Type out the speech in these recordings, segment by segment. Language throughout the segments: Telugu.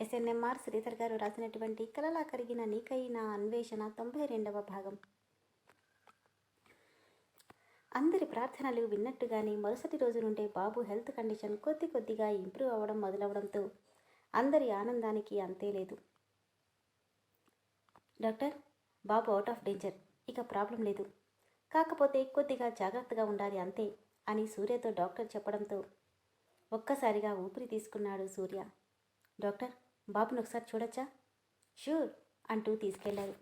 ఎస్ఎన్ఎంఆర్ శ్రీధర్ గారు రాసినటువంటి కలలా కరిగిన నీకైన అన్వేషణ తొంభై రెండవ భాగం. అందరి ప్రార్థనలు విన్నట్టుగానే మరుసటి రోజు నుండే బాబు హెల్త్ కండిషన్ కొద్ది కొద్దిగా ఇంప్రూవ్ అవ్వడం మొదలవడంతో అందరి ఆనందానికి అంతే లేదు. డాక్టర్ బాబు అవుట్ ఆఫ్ డేంజర్ ఇక ప్రాబ్లం లేదు. కాకపోతే కొద్దిగా జాగ్రత్తగా ఉండాలి అంతే అని సూర్యతో డాక్టర్ చెప్పడంతో ఒక్కసారిగా ఊపిరి తీసుకున్నాడు సూర్య. డాక్టర్ బాబును ఒకసారి చూడొచ్చా? షూర్ అంటూ తీసుకెళ్ళారు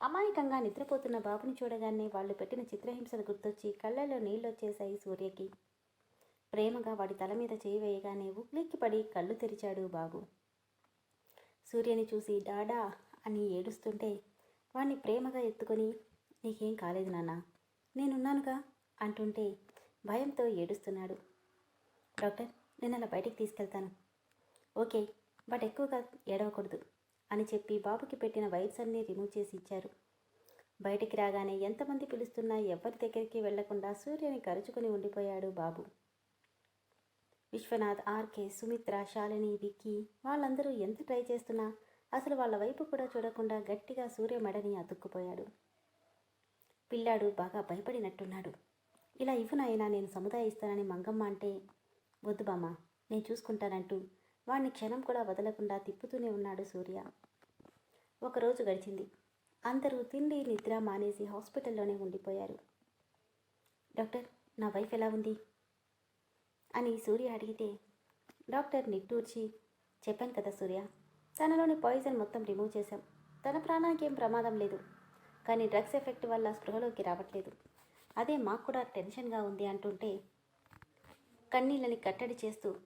అమాయకంగా నిద్రపోతున్న బాబుని చూడగానే వాళ్ళు పెట్టిన చిత్రహింసలు గుర్తొచ్చి కళ్ళల్లో నీళ్ళొచ్చేశాయి సూర్యకి. ప్రేమగా వాడి తల మీద చేయి వేయగానే ఉక్లిక్కిపడి కళ్ళు తెరిచాడు బాబు. సూర్యని చూసి డాడా అని ఏడుస్తుంటే వాణ్ణి ప్రేమగా ఎత్తుకొని నీకేం కాలేదు నాన్న నేనున్నానుగా అంటుంటే భయంతో ఏడుస్తున్నాడు. డాక్టర్ నేను అలా బయటికి తీసుకెళ్తాను. ఓకే బట్ ఎక్కువగా ఏడవకూడదు అని చెప్పి బాబుకి పెట్టిన వైర్స్ అన్నీ రిమూవ్ చేసి ఇచ్చారు. బయటికి రాగానే ఎంతమంది పిలుస్తున్నా ఎవరి దగ్గరికి వెళ్ళకుండా సూర్యని కరుచుకుని ఉండిపోయాడు బాబు. విశ్వనాథ్ ఆర్కే సుమిత్ర శాలిని విక్కీ వాళ్ళందరూ ఎంత ట్రై చేస్తున్నా అసలు వాళ్ళ వైపు కూడా చూడకుండా గట్టిగా సూర్య మెడని అతుక్కుపోయాడు. పిల్లాడు బాగా భయపడినట్టున్నాడు. ఇలా ఇవ్వు నేను సముదాయిస్తానని మంగమ్మ అంటే వద్దు బామ్మ నేను చూసుకుంటానంటూ వాణ్ణి క్షణం కూడా వదలకుండా తిప్పుతూనే ఉన్నాడు సూర్య. ఒకరోజు గడిచింది. అందరూ తిండి నిద్ర మానేసి హాస్పిటల్లోనే ఉండిపోయారు. డాక్టర్ నా వైఫ్ ఎలా ఉంది? అని సూర్య అడిగితే డాక్టర్ నిట్టూర్చి చెప్పాను కదా సూర్య తనలోని పాయిజన్ మొత్తం రిమూవ్ చేశాం. తన ప్రాణానికి ఏం ప్రమాదం లేదు. కానీ డ్రగ్స్ ఎఫెక్ట్ వల్ల స్పృహలోకి రావట్లేదు. అదే మాకు కూడా టెన్షన్గా ఉంది అంటుంటే కన్నీళ్ళని కట్టడి చేస్తూ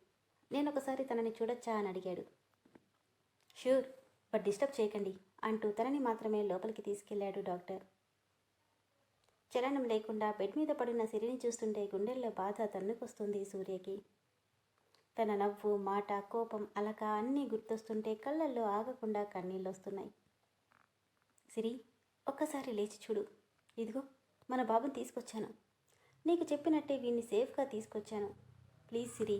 నేను ఒకసారి తనని చూడొచ్చా అని అడిగాడు. షూర్ బట్ డిస్టర్బ్ చేయకండి అంటూ తనని మాత్రమే లోపలికి తీసుకెళ్ళాడు డాక్టర్. చలనం లేకుండా బెడ్ మీద పడిన సిరిని చూస్తుంటే గుండెల్లో బాధ తన్నుకొస్తుంది సూర్యకి. తన నవ్వు మాట కోపం అలక అన్నీ గుర్తొస్తుంటే కళ్ళల్లో ఆగకుండా కన్నీళ్ళు వస్తున్నాయి సిరి ఒక్కసారి లేచి చూడు. ఇదిగో మన బాబుని తీసుకొచ్చాను. నీకు చెప్పినట్టే వీడిని సేఫ్గా తీసుకొచ్చాను. ప్లీజ్ సిరి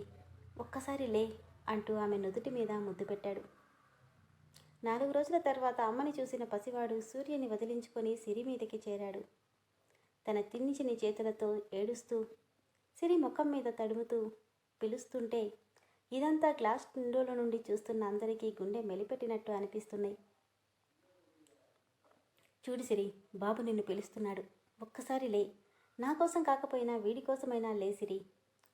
ఒక్కసారి లే అంటూ ఆమె నుదుటి మీద ముద్దు పెట్టాడు. నాలుగు రోజుల తర్వాత అమ్మని చూసిన పసివాడు సూర్యుని వదిలించుకొని సిరి మీదకి చేరాడు. తన తిన్నిచిన చేతులతో ఏడుస్తూ సిరి ముఖం మీద తడుముతూ పిలుస్తుంటే ఇదంతా గ్లాస్ విండోల నుండి చూస్తున్న అందరికీ గుండె మెలిపెట్టినట్టు అనిపిస్తున్నాయి. చూడు సిరి బాబు నిన్ను పిలుస్తున్నాడు. ఒక్కసారి లే నా కోసం కాకపోయినా వీడి కోసమైనా లే సిరి.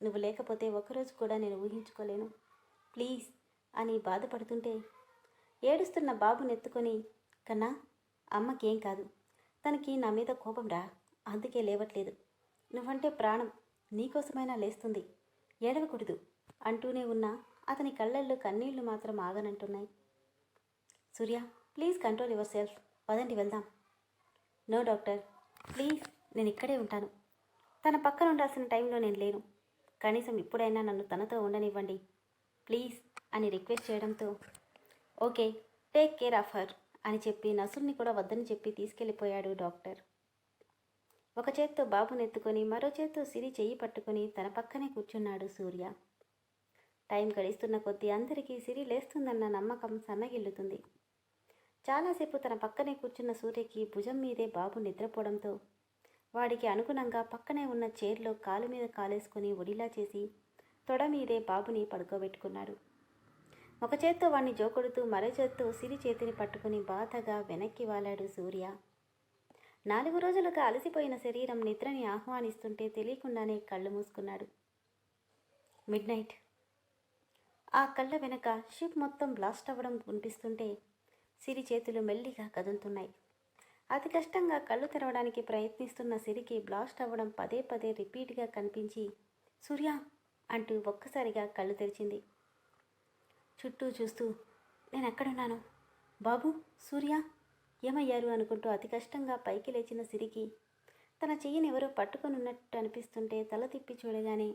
నువ్వు లేకపోతే ఒక్కరోజు కూడా నేను ఊహించుకోలేను. ప్లీజ్ అని బాధపడుతుంటే ఏడుస్తున్న బాబుని ఎత్తుకొని కన్నా అమ్మకేం కాదు. తనకి నా మీద కోపం రా. అందుకే లేవట్లేదు. నువ్వంటే ప్రాణం. నీకోసమైనా లేస్తుంది. ఏడవకూడదు అంటూనే ఉన్నా అతని కళ్ళల్లో కన్నీళ్ళు మాత్రం ఆగనంటున్నాయి. Surya please control yourself. పదండి వెళ్దాం. No doctor. ప్లీజ్ నేను ఇక్కడే ఉంటాను. తన పక్కన ఉండాల్సిన టైంలో నేను లేను. కనీసం ఇప్పుడైనా నన్ను తనతో ఉండనివ్వండి. ప్లీజ్ అని రిక్వెస్ట్ చేయడంతో okay take care of her అని చెప్పి నసుల్ని కూడా వద్దని చెప్పి తీసుకెళ్ళిపోయాడు డాక్టర్. ఒక చేత్తో బాబుని ఎత్తుకొని మరో చేత్తో సిరి చెయ్యి పట్టుకొని తన పక్కనే కూర్చున్నాడు సూర్య. టైం గడిస్తున్న కొద్దీ అందరికీ సిరి లేస్తుందన్న నమ్మకం సన్నగిల్లుతుంది. చాలాసేపు తన పక్కనే కూర్చున్న సూర్యకి భుజం మీదే బాబు నిద్రపోవడంతో వాడికి అనుగుణంగా పక్కనే ఉన్న చైర్లో కాలు మీద కాలేసుకుని ఒడిలా చేసి తొడ మీదే బాబుని పడుకోబెట్టుకున్నాడు. ఒక చేత్తో వాణ్ణి జోకొడుతూ మరో చేత్తో సిరి చేతిని పట్టుకుని బాధగా వెనక్కి వాలాడు సూర్య. నాలుగు రోజులుగా అలసిపోయిన శరీరం నిద్రని ఆహ్వానిస్తుంటే తెలియకుండానే కళ్ళు మూసుకున్నాడు. Midnight. ఆ కళ్ళ వెనక షిప్ మొత్తం బ్లాస్ట్ అవ్వడం కనిపిస్తుంటే సిరి చేతులు మెల్లిగా కదులుతున్నాయి. అతి కష్టంగా కళ్ళు తెరవడానికి ప్రయత్నిస్తున్న సిరికి బ్లాస్ట్ అవ్వడం పదే పదే రిపీట్గా కనిపించి సూర్య అంటూ ఒక్కసారిగా కళ్ళు తెరిచింది. చుట్టూ చూస్తూ నేను ఎక్కడున్నాను బాబు సూర్య? ఏమయ్యారు? అనుకుంటూ అతి కష్టంగా పైకి లేచిన సిరికి తన చెయ్యిని ఎవరో పట్టుకొని ఉన్నట్టు అనిపిస్తుంటే తల తిప్పి చూడగానే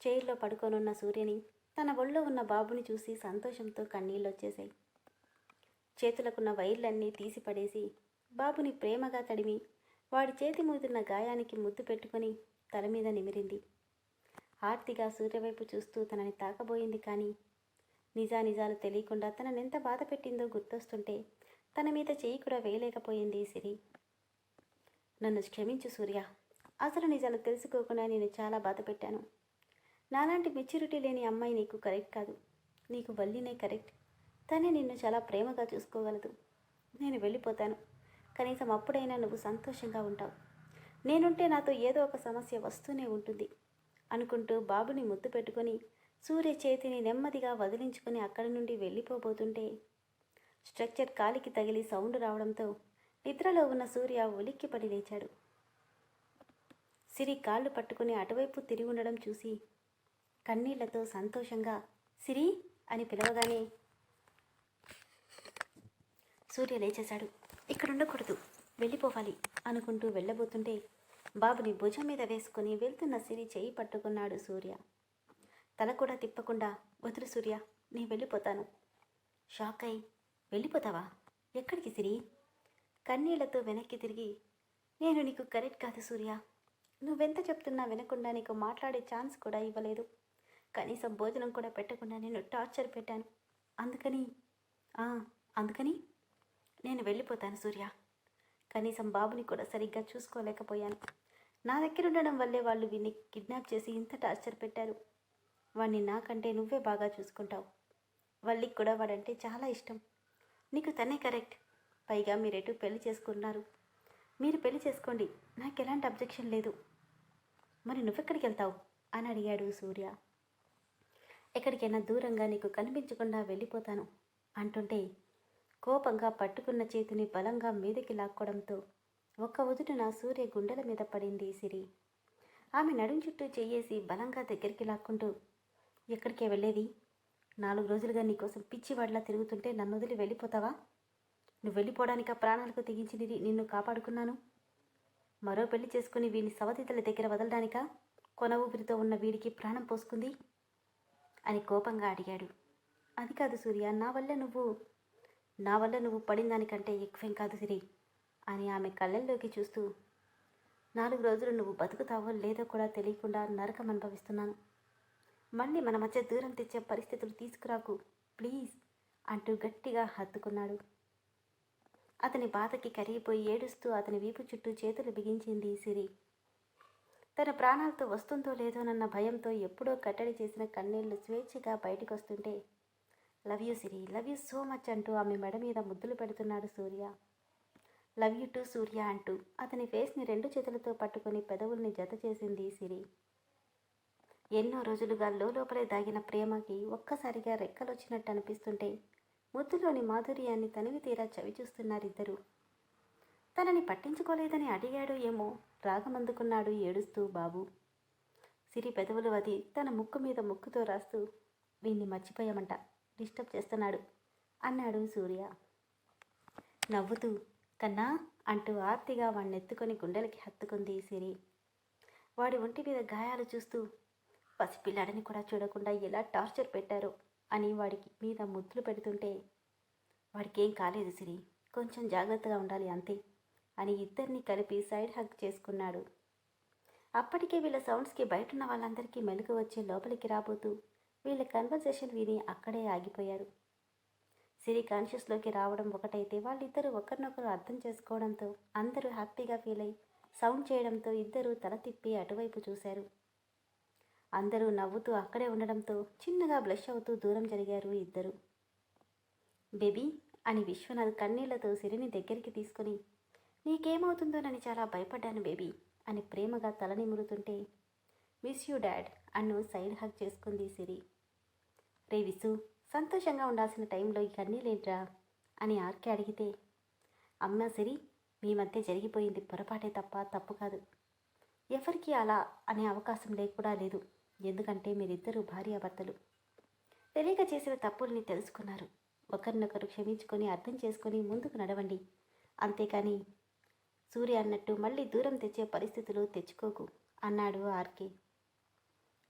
చైర్లో పడుకొనున్న సూర్యని తన ఒళ్ళో ఉన్న బాబుని చూసి సంతోషంతో కన్నీళ్ళు వచ్చేశాయి చేతులకున్న వైర్లన్నీ తీసి పడేసి బాబుని ప్రేమగా తడిమి వాడి చేతి మూతున్న గాయానికి ముద్దు పెట్టుకొని తల మీద నిమిరింది. ఆర్తిగా సూర్యవైపు చూస్తూ తనని తాకబోయింది కానీ నిజానిజాలు తెలియకుండా తననెంత బాధ పెట్టిందో గుర్తొస్తుంటే తన మీద చేయి కూడా వేయలేకపోయింది సిరి. నన్ను క్షమించు సూర్య అసలు నిజాలు తెలుసుకోకుండా నేను చాలా బాధ పెట్టాను. నాలాంటి మెచ్యూరిటీ లేని అమ్మాయి నీకు కరెక్ట్ కాదు. నీకు వల్లినే కరెక్ట్. తనే నిన్ను చాలా ప్రేమగా చూసుకోగలదు. నేను వెళ్ళిపోతాను. కనీసం అప్పుడైనా నువ్వు సంతోషంగా ఉంటావు. నేనుంటే నాతో ఏదో ఒక సమస్య వస్తూనే ఉంటుంది అనుకుంటూ బాబుని ముద్దు పెట్టుకొని సూర్య చేతిని నెమ్మదిగా వదిలించుకొని అక్కడి నుండి వెళ్ళిపోబోతుంటే స్ట్రక్చర్ కాలికి తగిలి సౌండ్ రావడంతో నిద్రలో ఉన్న సూర్య ఉలిక్కిపడి లేచాడు. సిరి కాళ్ళు పట్టుకుని అటువైపు తిరిగి ఉండడం చూసి కన్నీళ్ళతో సంతోషంగా సిరి అని పిలవగానే సూర్య లేచేశాడు. ఇక్కడ ఉండకూడదు వెళ్ళిపోవాలి అనుకుంటూ వెళ్ళబోతుంటే బాబుని భుజం మీద వేసుకుని వెళ్తున్న సిరి చేయి పట్టుకున్నాడు సూర్య. తల కూడా తిప్పకుండా వదులు సూర్య నేను వెళ్ళిపోతాను. షాక్ అయి వెళ్ళిపోతావా? ఎక్కడికి సిరి? కన్నీళ్ళతో వెనక్కి తిరిగి నేను నీకు కరెక్ట్ కాదు సూర్య. నువ్వెంత చెప్తున్నా వినకుండా నీకు మాట్లాడే ఛాన్స్ కూడా ఇవ్వలేదు. కనీసం భోజనం కూడా పెట్టకుండా నేను టార్చర్ పెట్టాను. అందుకని అందుకని నేను వెళ్ళిపోతాను సూర్య. కనీసం బాబుని కూడా సరిగ్గా చూసుకోలేకపోయాను. నా దగ్గర ఉండడం వల్లే వాళ్ళు వీడిని కిడ్నాప్ చేసి ఇంత టార్చర్ పెట్టారు. వాడిని నాకంటే నువ్వే బాగా చూసుకుంటావు. వాళ్ళకి కూడా వాడంటే చాలా ఇష్టం. నీకు తనే కరెక్ట్. పైగా మీరెటు పెళ్ళి చేసుకున్నారు. మీరు పెళ్ళి చేసుకోండి. నాకు ఎలాంటి అబ్జెక్షన్ లేదు. మరి నువ్వెక్కడికి వెళ్తావు? అని అడిగాడు సూర్య. ఎక్కడికైనా దూరంగా నీకు కనిపించకుండా వెళ్ళిపోతాను అంటుంటే కోపంగా పట్టుకున్న చేతిని బలంగా మీదకి లాక్కోవడంతో ఒక్క ఉదుటిన సూర్య గుండెల మీద పడింది సిరి. ఆమె నడుం చుట్టూ చెయ్యేసి బలంగా దగ్గరికి లాక్కుంటూ ఎక్కడికే వెళ్ళేది? నాలుగు రోజులుగా నీకోసం పిచ్చివాడిలా తిరుగుతుంటే నన్ను వదిలి వెళ్ళిపోతావా? నువ్వు వెళ్ళిపోవడానిక ప్రాణాలకు తెగించి నిన్ను కాపాడుకున్నాను. మరో పెళ్ళి చేసుకుని వీని సవతితల దగ్గర వదలడానికా? కొన ఊపిరితో ఉన్న వీడికి ప్రాణం పోసుకుంది? అని కోపంగా అడిగాడు. అది కాదు సూర్య నా వల్ల నువ్వు నా వల్ల నువ్వు పడిన దానికంటే ఎక్కువేం కాదు సిరి అని ఆమె కళ్ళల్లోకి చూస్తూ నాలుగు రోజులు నువ్వు బతుకుతావో లేదో కూడా తెలియకుండా నరకం అనుభవిస్తున్నాను. మళ్ళీ మన మధ్య దూరం తెచ్చే పరిస్థితులు తీసుకురాకు ప్లీజ్ అంటూ గట్టిగా హత్తుకున్నాడు. అతని బాధకి కరిగిపోయి ఏడుస్తూ అతని వీపు చుట్టూ చేతులు బిగించింది సిరి. తన ప్రాణాలతో వస్తుందో లేదోనన్న భయంతో ఎప్పుడో కట్టడి చేసిన కన్నీళ్ళు స్వేచ్ఛగా బయటకు వస్తుంటే love you Siri. Love you so much అంటూ ఆమె మెడ మీద ముద్దులు పెడుతున్నాడు Surya. Love you too Surya అంటూ అతని ఫేస్ని రెండు చేతులతో పట్టుకొని పెదవుల్ని జత చేసింది సిరి. ఎన్నో రోజులుగా లోపలే దాగిన ప్రేమకి ఒక్కసారిగా రెక్కలొచ్చినట్టు అనిపిస్తుంటే ముద్దులోని మాధుర్యాన్ని తనివి తీరా చవిచూస్తున్నారిద్దరూ తనని పట్టించుకోలేదని అడిగాడు ఏమో రాగమందుకున్నాడు ఏడుస్తూ బాబు. సిరి పెదవులు అది తన ముక్కు మీద ముక్కుతో రాస్తూ వీణ్ణి మర్చిపోయామంట. డిస్టర్బ్ చేస్తున్నాడు అన్నాడు సూర్య. నవ్వుతూ కన్నా అంటూ ఆర్తిగా వాణ్ణెత్తుకొని గుండెలకి హత్తుకుంది సిరి. వాడి ఒంటి మీద గాయాలు చూస్తూ పసిపిల్లాడని కూడా చూడకుండా ఎలా టార్చర్ పెట్టారో అని వాడికి మీద ముద్దులు పెడుతుంటే వాడికి ఏం కాలేదు సిరి కొంచెం జాగ్రత్తగా ఉండాలి అంతే అని ఇద్దరిని కలిపి సైడ్ హగ్ చేసుకున్నాడు. అప్పటికే వీళ్ళ సౌండ్స్కి బయట ఉన్న వాళ్ళందరికీ మెలకు వచ్చి లోపలికి రాబోతూ వీళ్ళ కన్వర్జేషన్ విని అక్కడే ఆగిపోయారు. సిరి కాన్షియస్లోకి రావడం ఒకటైతే వాళ్ళిద్దరూ ఒకరినొకరు అర్థం చేసుకోవడంతో అందరూ హ్యాపీగా ఫీల్ అయి సౌండ్ చేయడంతో ఇద్దరూ తల తిప్పి అటువైపు చూశారు. అందరూ నవ్వుతూ అక్కడే ఉండడంతో చిన్నగా బ్లష్ అవుతూ దూరం జరిగారు ఇద్దరు. బేబీ అని విశ్వనాథ్ కన్నీళ్ళతో సిరిని దగ్గరికి తీసుకొని నీకేమవుతుందోనని చాలా భయపడ్డాను బేబీ అని ప్రేమగా తల నిమురుతుంటే మిస్ యూ డాడ్ అన్ను సైడ్ హగ్ చేసుకుంది సిరి. రే విసు సంతోషంగా ఉండాల్సిన టైంలో ఈ కన్నీలేంట్రా అని ఆర్కే అడిగితే అమ్మ సిరి మీ మధ్య జరిగిపోయింది పొరపాటే తప్ప తప్పు కాదు. ఎవరికి అలా అనే అవకాశం లేకుండా లేదు. ఎందుకంటే మీరిద్దరూ భార్యాభర్తలు. తెలియక చేసిన తప్పుల్ని తెలుసుకున్నారు. ఒకరినొకరు క్షమించుకొని అర్థం చేసుకొని ముందుకు నడవండి. అంతేకాని సూర్య అన్నట్టు మళ్ళీ దూరం తెచ్చే పరిస్థితులు తెచ్చుకోకు అన్నాడు ఆర్కే.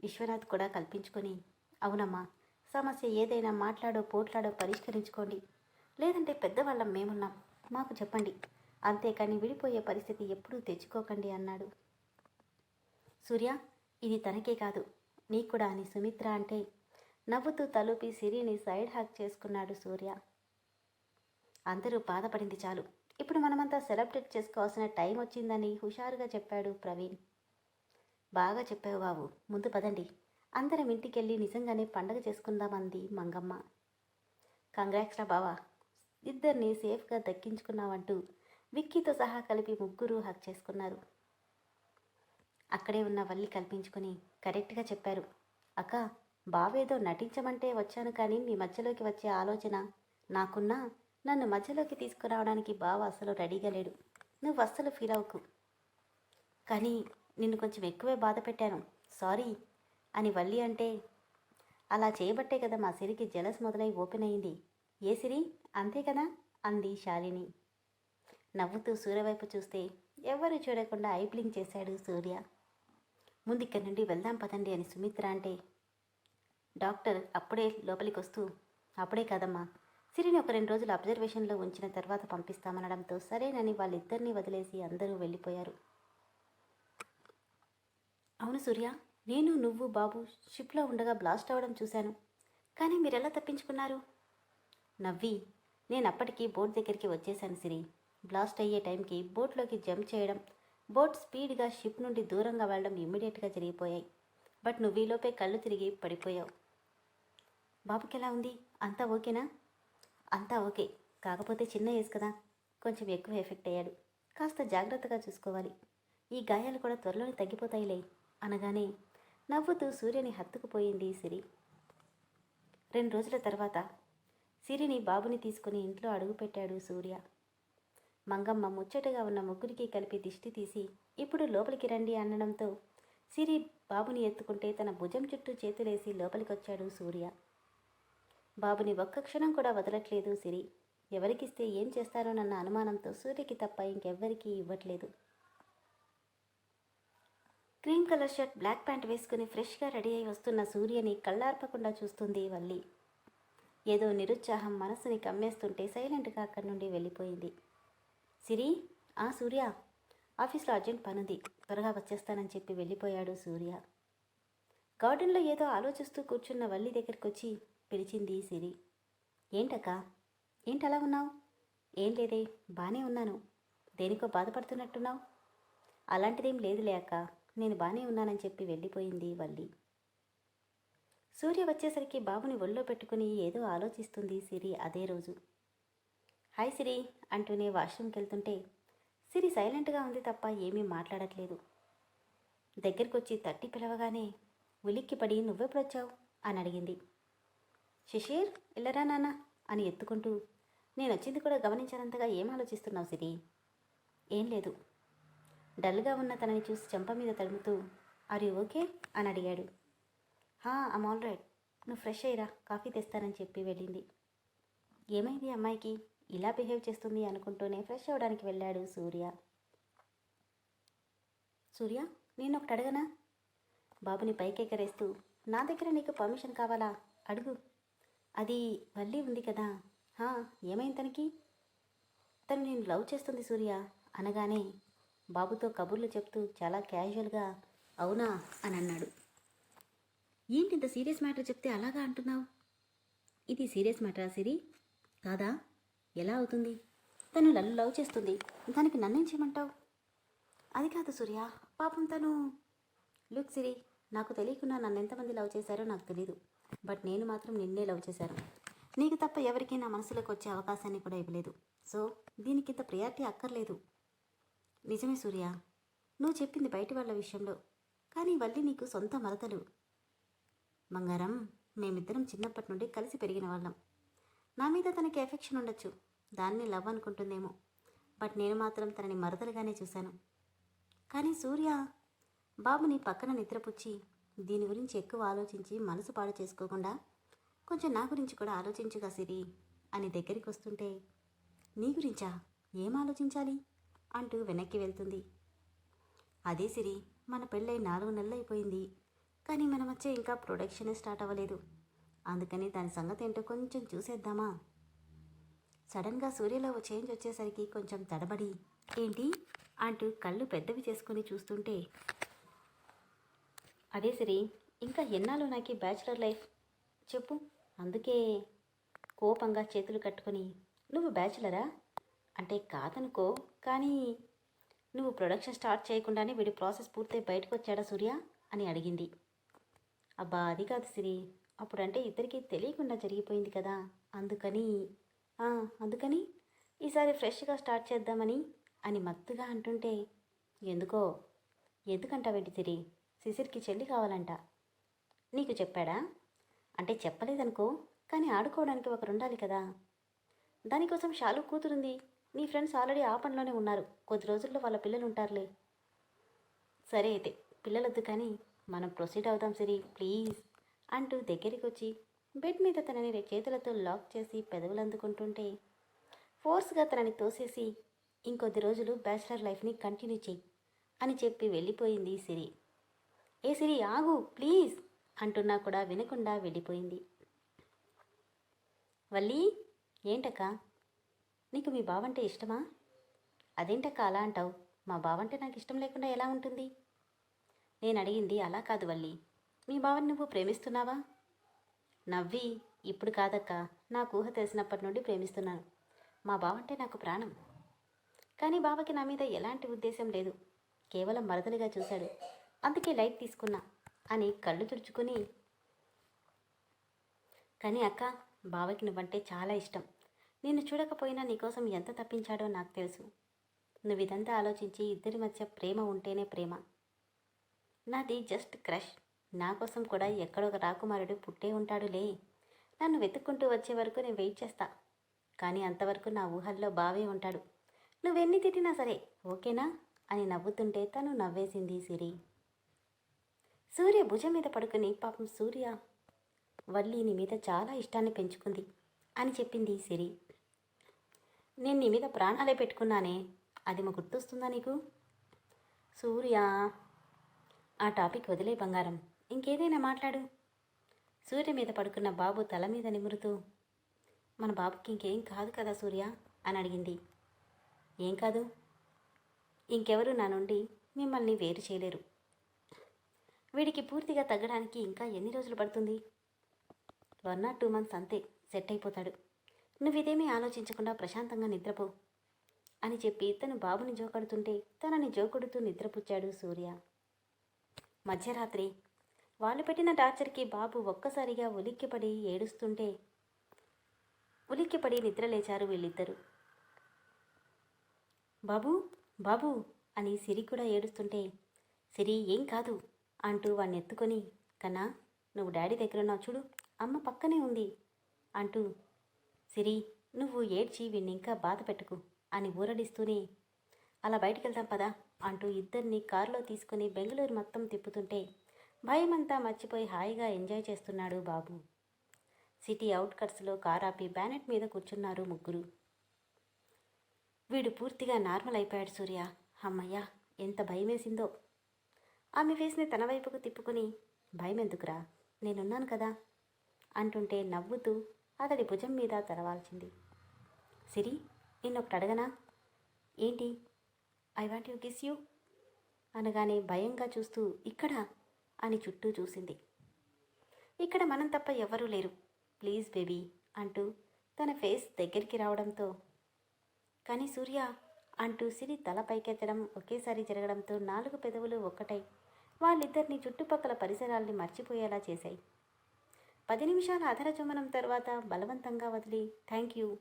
విశ్వనాథ్ కూడా కల్పించుకొని అవునమ్మా సమస్య ఏదైనా మాట్లాడో పోట్లాడో పరిష్కరించుకోండి. లేదంటే పెద్దవాళ్ళం మేమున్నాం. మాకు చెప్పండి. అంతేకాని విడిపోయే పరిస్థితి ఎప్పుడూ తెచ్చుకోకండి అన్నాడు. సూర్య ఇది తనకే కాదు. నీకు కూడా అని సుమిత్ర అంటే నవ్వుతూ తలుపి సిరిని సైడ్ హ్యాక్ చేసుకున్నాడు సూర్య. అందరూ బాధపడింది చాలు. ఇప్పుడు మనమంతా సెలబ్రేట్ చేసుకోవాల్సిన టైం వచ్చిందని హుషారుగా చెప్పాడు ప్రవీణ్. బాగా చెప్పావు బాబు. ముందు పదండి. అందరం ఇంటికెళ్ళి నిజంగానే పండగ చేసుకుందామంది మంగమ్మ. కంగ్రాక్స్ రా బావా. ఇద్దరిని సేఫ్గా దక్కించుకున్నామంటూ విక్కీతో సహా కలిపి ముగ్గురు హక్ చేసుకున్నారు. అక్కడే ఉన్న వల్లి కల్పించుకొని కరెక్ట్గా చెప్పారు. అక్క బావేదో నటించమంటే వచ్చాను కానీ మీ మధ్యలోకి వచ్చే ఆలోచన నాకున్నా నన్ను మధ్యలోకి తీసుకురావడానికి బావ అసలు రెడీగా లేడు. నువ్వు అస్సలు ఫీల్ అవ్వకు. కానీ నిన్ను కొంచెం ఎక్కువే బాధ పెట్టాను. సారీ. అని వల్లి అంటే అలా చేయబట్టే కదా మా సిరికి జలస్ మొదలై ఓపెన్ అయింది ఏ సిరి? అంతే కదా? అంది శాలిని. నవ్వుతూ సూర్య వైపు చూస్తే ఎవరు చూడకుండా ఐబ్లింగ్ చేశాడు సూర్య. ముందు ఇక్కడి నుండి వెళ్దాం పదండి అని సుమిత్ర అంటే డాక్టర్ అప్పుడే లోపలికి వస్తూ అప్పుడే కాదమ్మా సిరిని ఒక రెండు రోజులు అబ్జర్వేషన్లో ఉంచిన తర్వాత పంపిస్తామనడంతో సరేనని వాళ్ళిద్దరినీ వదిలేసి అందరూ వెళ్ళిపోయారు. అవును సూర్య నేను నువ్వు బాబు షిప్లో ఉండగా బ్లాస్ట్ అవ్వడం చూశాను. కానీ మీరెలా తప్పించుకున్నారు? నవ్వి నేను అప్పటికి బోట్ దగ్గరికి వచ్చేశాను సిరి. బ్లాస్ట్ అయ్యే టైంకి బోట్లోకి జంప్ చేయడం బోట్ స్పీడ్గా షిప్ నుండి దూరంగా వెళ్ళడం ఇమ్మీడియట్గా జరిగిపోయాయి. బట్ నువ్వు ఈలోపే కళ్ళు తిరిగి పడిపోయావు. బాబుకి ఎలా ఉంది? అంతా ఓకేనా? అంతా ఓకే. కాకపోతే చిన్న ఏజ్ కదా. కొంచెం ఎక్కువ ఎఫెక్ట్ అయ్యాడు. కాస్త జాగ్రత్తగా చూసుకోవాలి. ఈ గాయాలు కూడా త్వరలోనే తగ్గిపోతాయిలే అనగానే నవ్వుతూ సూర్యని హత్తుకుపోయింది సిరి. రెండు రోజుల తర్వాత సిరిని బాబుని తీసుకుని ఇంట్లో అడుగుపెట్టాడు సూర్య. మంగమ్మ ముచ్చటగా ఉన్న ముగ్గురికి కలిపి దిష్టి తీసి ఇప్పుడు లోపలికి రండి అనడంతో సిరి బాబుని ఎత్తుకుంటే తన భుజం చుట్టూ చేతులేసి లోపలికొచ్చాడు సూర్య. బాబుని ఒక్క క్షణం కూడా వదలట్లేదు సిరి. ఎవరికిస్తే ఏం చేస్తారోనన్న అనుమానంతో సూర్యకి తప్ప ఇంకెవ్వరికీ ఇవ్వట్లేదు. Cream colour shirt black pant వేసుకుని ఫ్రెష్గా రెడీ అయి వస్తున్న సూర్యని కళ్ళార్పకుండా చూస్తుంది వల్లి. ఏదో నిరుత్సాహం మనసుని కమ్మేస్తుంటే సైలెంట్గా అక్కడి నుండి వెళ్ళిపోయింది. సిరి ఆ సూర్య. ఆఫీస్లో అర్జెంట్ పనుంది. త్వరగా వచ్చేస్తానని చెప్పి వెళ్ళిపోయాడు సూర్య. గార్డెన్లో ఏదో ఆలోచిస్తూ కూర్చున్న వల్లి దగ్గరికి వచ్చి పిలిచింది సిరి. ఏంటక్క? ఏంటి అలా ఉన్నావు? ఏం లేదే బాగానే ఉన్నాను. దేనికో బాధపడుతున్నట్టున్నావు? అలాంటిదేం లేదులే అక్క. నేను బాగానే ఉన్నానని చెప్పి వెళ్ళిపోయింది వల్లి. సూర్య వచ్చేసరికి బాబుని ఒళ్ళో పెట్టుకుని ఏదో ఆలోచిస్తుంది సిరి అదే రోజు. హాయ్ సిరి అంటూనే వాష్రూమ్కి వెళ్తుంటే సిరి సైలెంట్గా ఉంది తప్ప ఏమీ మాట్లాడట్లేదు. దగ్గరికి వచ్చి తట్టి పిలవగానే ఉలిక్కి పడి నువ్వెప్పుడొచ్చావు అని అడిగింది. శిషీర్ ఇల్లరా నాన్న? అని ఎత్తుకుంటూ నేను వచ్చింది కూడా గమనించినంతగా ఏం ఆలోచిస్తున్నావు సిరి? ఏం లేదు. డల్గా ఉన్న తనని చూసి చెంప మీద తడుముతూ ఆర్ యూ ఓకే? అని అడిగాడు. హా అమ్ ఆల్ రైట్. నువ్వు ఫ్రెష్ అయ్యిరా కాఫీ తెస్తానని చెప్పి వెళ్ళింది. ఏమైంది అమ్మాయికి? ఇలా బిహేవ్ చేస్తుంది అనుకుంటూనే ఫ్రెష్ అవ్వడానికి వెళ్ళాడు సూర్య. సూర్య నేను ఒకటి అడగనా? బాబుని పైకెక్కరేస్తూ నా దగ్గర నీకు పర్మిషన్ కావాలా? అడుగు. అది వల్లి ఉంది కదా. హా ఏమైంది తనకి? తను నేను లవ్ చేస్తుంది సూర్య అనగానే బాబుతో కబుర్లు చెప్తూ చాలా క్యాజువల్గా అవునా అని అన్నాడు. ఏంటి ఇంత సీరియస్ మ్యాటర్ చెప్తే అలాగా అంటున్నావు? ఇది సీరియస్ మ్యాటరా సిరి? కాదా? ఎలా అవుతుంది? తను నన్ను లవ్ చేస్తుంది. దానికి నన్నేం చేయమంటావు? అది కాదు సూర్య. పాపం తను లుక్ సిరి నాకు తెలియకుండా నన్ను ఎంతమంది లవ్ చేశారో నాకు తెలీదు. బట్ నేను మాత్రం నిన్నే లవ్ చేశాను. నీకు తప్ప ఎవరికీ నా మనసులోకి వచ్చే అవకాశాన్ని కూడా ఇవ్వలేదు. సో దీనికి ఇంత ప్రియారిటీ అక్కర్లేదు. నిజమే సూర్య. నువ్వు చెప్పింది బయటి వాళ్ళ విషయంలో. కానీ వల్లి నీకు సొంత మరతలు. బంగారం మేమిద్దరం చిన్నప్పటి నుండి కలిసి పెరిగిన వాళ్ళం. నా మీద తనకి ఎఫెక్షన్ ఉండొచ్చు. దాన్ని లవ్ అనుకుంటుందేమో. బట్ నేను మాత్రం తనని మరదలుగానే చూశాను. కానీ సూర్య బాబుని పక్కన నిద్రపుచ్చి దీని గురించి ఎక్కువ ఆలోచించి మనసు పాడు చేసుకోకుండా కొంచెం నా గురించి కూడా ఆలోచించుగా సిరి అని దగ్గరికి వస్తుంటే నీ గురించా? ఏం ఆలోచించాలి? అంటూ వెనక్కి వెళ్తుంది. అదే సిరి మన పెళ్ళై నాలుగు నెలలు అయిపోయింది కానీ మనం వచ్చే ఇంకా ప్రొడక్షన్ స్టార్ట్ అవ్వలేదు. అందుకని దాని సంగతి ఏంటో కొంచెం చూసేద్దామా? సడన్గా సూర్యలో చేంజ్ వచ్చేసరికి కొంచెం తడబడి ఏంటి? అంటూ కళ్ళు పెద్దవి చేసుకుని చూస్తుంటే అదే సిరి ఇంకా ఎన్నాళ్ళు నాకు ఈ బ్యాచులర్ లైఫ్? చెప్పు. అందుకే కోపంగా చేతులు కట్టుకొని నువ్వు బ్యాచులరా? అంటే కాదనుకో కానీ నువ్వు ప్రొడక్షన్ స్టార్ట్ చేయకుండానే వీడి ప్రాసెస్ పూర్తయి బయటకు వచ్చాడా సూర్య? అని అడిగింది. అబ్బా అది కాదు సిరి అప్పుడంటే ఇద్దరికీ తెలియకుండా జరిగిపోయింది కదా. అందుకని అందుకని ఈసారి ఫ్రెష్గా స్టార్ట్ చేద్దామని అని మత్తుగా అంటుంటే ఎందుకో? ఎందుకంటావేంటి సిరి శిశిర్కి చెల్లి కావాలంట. నీకు చెప్పాడా? అంటే చెప్పలేదనుకో కానీ ఆడుకోవడానికి ఒకరు ఉండాలి కదా. దానికోసం షాలు కూతురుంది. నీ ఫ్రెండ్స్ ఆల్రెడీ ఆ పనిలోనే ఉన్నారు. కొద్ది రోజుల్లో వాళ్ళ పిల్లలు ఉంటారులే సరే అయితే పిల్లలొద్దు కానీ మనం ప్రొసీడ్ అవుదాం సిరి ప్లీజ్ అంటూ దగ్గరికి వచ్చి బెడ్ మీద తనని చేతులతో లాక్ చేసి పెదవులు అందుకుంటుంటే ఫోర్స్గా తనని తోసేసి ఇంకొద్ది రోజులు బ్యాచిలర్ లైఫ్ని కంటిన్యూ చెయ్యి అని చెప్పి వెళ్ళిపోయింది సిరి. ఏ సిరి ఆగు ప్లీజ్ అంటున్నా కూడా వినకుండా వెళ్ళిపోయింది. వల్లి ఏంటక్క? నీకు మీ బావంటే ఇష్టమా? అదేంటక్క అలా అంటావు? మా బావంటే నాకు ఇష్టం లేకుండా ఎలా ఉంటుంది? నేను అడిగింది అలా కాదు వల్లి. మీ బావని నువ్వు ప్రేమిస్తున్నావా? నవ్వి ఇప్పుడు కాదక్క. నాకు ఊహ తెలిసినప్పటి నుండి ప్రేమిస్తున్నాను. మా బావంటే నాకు ప్రాణం. కానీ బావకి నా మీద ఎలాంటి ఉద్దేశం లేదు. కేవలం మరదలుగా చూశాడు. అందుకే లైట్ తీసుకున్నా. అని కళ్ళు తుడుచుకుని కానీ అక్క బావకి నువ్వంటే చాలా ఇష్టం. నిన్ను చూడకపోయినా నీకోసం ఎంత తప్పించాడో నాకు తెలుసు. నువ్వు ఇదంతా ఆలోచించి ఇద్దరి మధ్య ప్రేమ ఉంటేనే ప్రేమ. నాది జస్ట్ క్రష్. నా కోసం కూడా ఎక్కడో రాకుమారుడు పుట్టే ఉంటాడులే. నన్ను వెతుక్కుంటూ వచ్చే వరకు నేను వెయిట్ చేస్తా. కానీ అంతవరకు నా ఊహల్లో బావే ఉంటాడు. నువ్వెన్ని తిట్టినా సరే ఓకేనా? అని నవ్వుతుంటే తను నవ్వేసింది సిరి. సూర్య భుజం మీద పడుకుని పాపం సూర్య వల్లి నీ మీద చాలా ఇష్టాన్ని పెంచుకుంది అని చెప్పింది సిరి. నేను నీ మీద ప్రాణాలే పెట్టుకున్నానే. అది మా గుర్తొస్తుందా నీకు? సూర్య ఆ టాపిక్ వదిలే బంగారం. ఇంకేదైనా మాట్లాడు. సూర్య మీద పడుకున్న బాబు తల మీద నిమురుతూ మన బాబుకి ఇంకేం కాదు కదా సూర్య? అని అడిగింది. ఏం కాదు? ఇంకెవరు నా నుండి మిమ్మల్ని వేరు చేయలేరు. వీడికి పూర్తిగా తగ్గడానికి ఇంకా ఎన్ని రోజులు పడుతుంది? వన్ ఆర్ టూ మంత్స్ అంతే సెట్ అయిపోతాడు. నువ్విదేమీ ఆలోచించకుండా ప్రశాంతంగా నిద్రపో అని చెప్పి తను బాబుని జోకడుతుంటే తనని జోకొడుతూ నిద్రపుచ్చాడు సూర్య. మధ్యరాత్రి వాళ్ళు పెట్టిన టార్చర్కి బాబు ఒక్కసారిగా ఉలిక్కిపడి ఏడుస్తుంటే ఉలిక్కిపడి నిద్రలేచారు వీళ్ళిద్దరూ. బాబు బాబు అని సిరి కూడా ఏడుస్తుంటే సిరి ఏం కాదు అంటూ వాణ్ణి ఎత్తుకొని కన్నా నువ్వు డాడీ దగ్గర ఉన్నావు చూడు అమ్మ పక్కనే ఉంది అంటూ సిరి నువ్వు ఏడ్చి వీడిని ఇంకా బాధ పెట్టుకు అని ఊరడిస్తూనే అలా బయటికి వెళ్దాం పదా అంటూ ఇద్దరిని కారులో తీసుకుని బెంగళూరు మొత్తం తిప్పుతుంటే భయమంతా మర్చిపోయి హాయిగా ఎంజాయ్ చేస్తున్నాడు బాబు. సిటీ అవుట్కట్స్లో కార్ ఆపి బ్యానెట్ మీద కూర్చున్నారు ముగ్గురు. వీడు పూర్తిగా నార్మల్ అయిపోయాడు సూర్య. అమ్మయ్యా ఎంత భయమేసిందో! ఆమె ఫేస్ని తన వైపుకు తిప్పుకుని భయం ఎందుకురా నేనున్నాను కదా అంటుంటే నవ్వుతూ అతడి భుజం మీద తెరవాల్చింది సిరి నిన్నొకటి అడగనా? ఏంటి? I want you kiss you? అనగానే భయంగా చూస్తూ ఇక్కడ? అని చుట్టూ చూసింది. ఇక్కడ మనం తప్ప ఎవరూ లేరు. ప్లీజ్ బేబీ అంటూ తన ఫేస్ దగ్గరికి రావడంతో కానీ సూర్య అంటూ సిరి తల పైకెత్తడం ఒకేసారి జరగడంతో నాలుగు పెదవులు ఒక్కటై వాళ్ళిద్దరిని చుట్టుపక్కల పరిసరాల్ని మర్చిపోయేలా చేశాయి. పది నిమిషాల అధర చుమ్మనం తర్వాత బలవంతంగా వదిలి థ్యాంక్ యూ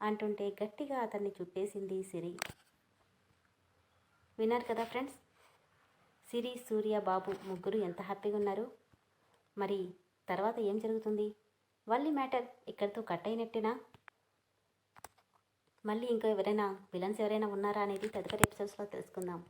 అంటుంటే గట్టిగా అతన్ని చుట్టేసింది సిరి. విన్నారు కదా ఫ్రెండ్స్ సిరి సూర్య బాబు ముగ్గురు ఎంత హ్యాపీగా ఉన్నారు? మరి తర్వాత ఏం జరుగుతుంది? వల్లి మ్యాటర్ ఇక్కడితో కట్ అయినట్టేనా? మళ్ళీ ఇంకా ఎవరైనా విలన్స్ ఎవరైనా ఉన్నారా అనేది తదుపరి ఎపిసోడ్స్లో తెలుసుకుందాం.